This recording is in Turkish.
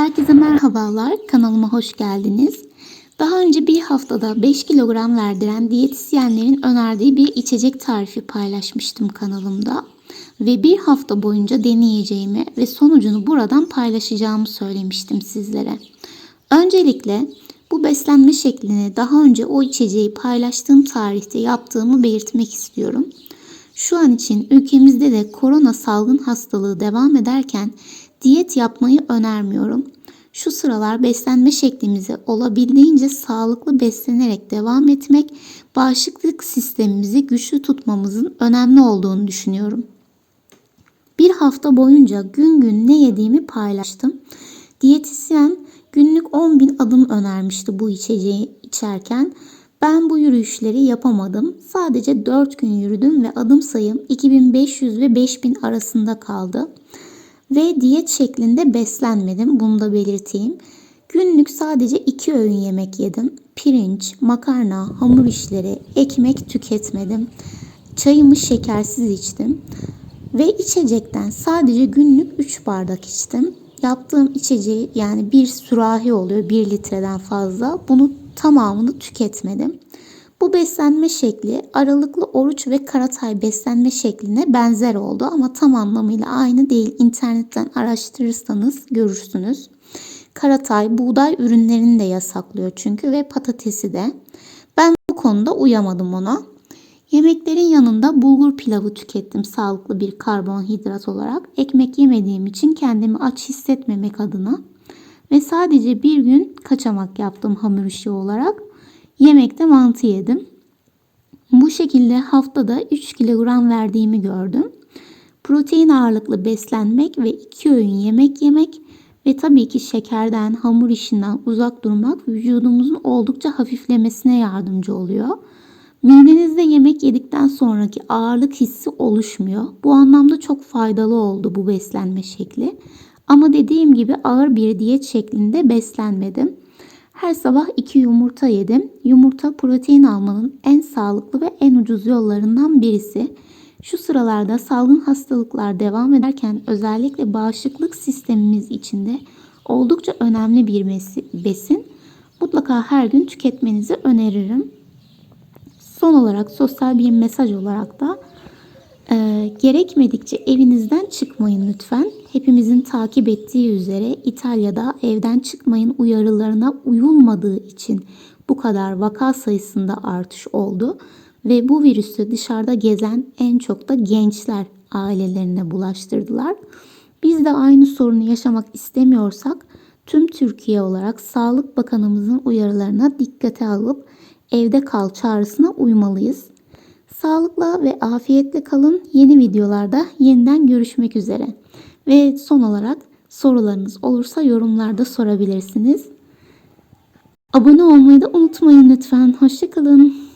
Herkese merhabalar, kanalıma hoş geldiniz. Daha önce bir haftada 5 kilogram verdiren diyetisyenlerin önerdiği bir içecek tarifi paylaşmıştım kanalımda. Ve bir hafta boyunca deneyeceğimi ve sonucunu buradan paylaşacağımı söylemiştim sizlere. Öncelikle bu beslenme şeklini daha önce o içeceği paylaştığım tarihte yaptığımı belirtmek istiyorum. Şu an için ülkemizde de korona salgın hastalığı devam ederken diyet yapmayı önermiyorum. Şu sıralar beslenme şeklimizi olabildiğince sağlıklı beslenerek devam etmek, bağışıklık sistemimizi güçlü tutmamızın önemli olduğunu düşünüyorum. Bir hafta boyunca gün gün ne yediğimi paylaştım. Diyetisyen günlük 10 bin adım önermişti bu içeceği içerken. Ben bu yürüyüşleri yapamadım. Sadece 4 gün yürüdüm ve adım sayım 2500 ve 5000 arasında kaldı. Ve diyet şeklinde beslenmedim. Bunu da belirteyim. Günlük sadece 2 öğün yemek yedim. Pirinç, makarna, hamur işleri, ekmek tüketmedim. Çayımı şekersiz içtim. Ve içecekten sadece günlük 3 bardak içtim. Yaptığım içeceği yani bir sürahi oluyor 1 litreden fazla. Bunu tamamını tüketmedim. Bu beslenme şekli aralıklı oruç ve karatay beslenme şekline benzer oldu ama tam anlamıyla aynı değil. İnternetten araştırırsanız görürsünüz. Karatay buğday ürünlerini de yasaklıyor çünkü ve patatesi de. Ben bu konuda uyamadım ona. Yemeklerin yanında bulgur pilavı tükettim sağlıklı bir karbonhidrat olarak. Ekmek yemediğim için kendimi aç hissetmemek adına. Ve sadece bir gün kaçamak yaptım hamur işi olarak. Yemekte mantı yedim. Bu şekilde haftada 3 kilogram verdiğimi gördüm. Protein ağırlıklı beslenmek ve 2 öğün yemek yemek ve tabii ki şekerden, hamur işinden uzak durmak vücudumuzun oldukça hafiflemesine yardımcı oluyor. Midenizde yemek yedikten sonraki ağırlık hissi oluşmuyor. Bu anlamda çok faydalı oldu bu beslenme şekli. Ama dediğim gibi ağır bir diyet şeklinde beslenmedim. Her sabah iki yumurta yedim. Yumurta protein almanın en sağlıklı ve en ucuz yollarından birisi. Şu sıralarda salgın hastalıklar devam ederken özellikle bağışıklık sistemimiz içinde oldukça önemli bir besin. Mutlaka her gün tüketmenizi öneririm. Son olarak sosyal bir mesaj olarak da gerekmedikçe evinizden çıkmayın lütfen. Hepimizin takip ettiği üzere İtalya'da evden çıkmayın uyarılarına uyulmadığı için bu kadar vaka sayısında artış oldu ve bu virüsü dışarıda gezen en çok da gençler ailelerine bulaştırdılar. Biz de aynı sorunu yaşamak istemiyorsak tüm Türkiye olarak Sağlık Bakanımızın uyarılarına dikkate alıp evde kal çağrısına uymalıyız. Sağlıkla ve afiyetle kalın. Yeni videolarda yeniden görüşmek üzere. Ve son olarak sorularınız olursa yorumlarda sorabilirsiniz. Abone olmayı da unutmayın lütfen. Hoşçakalın.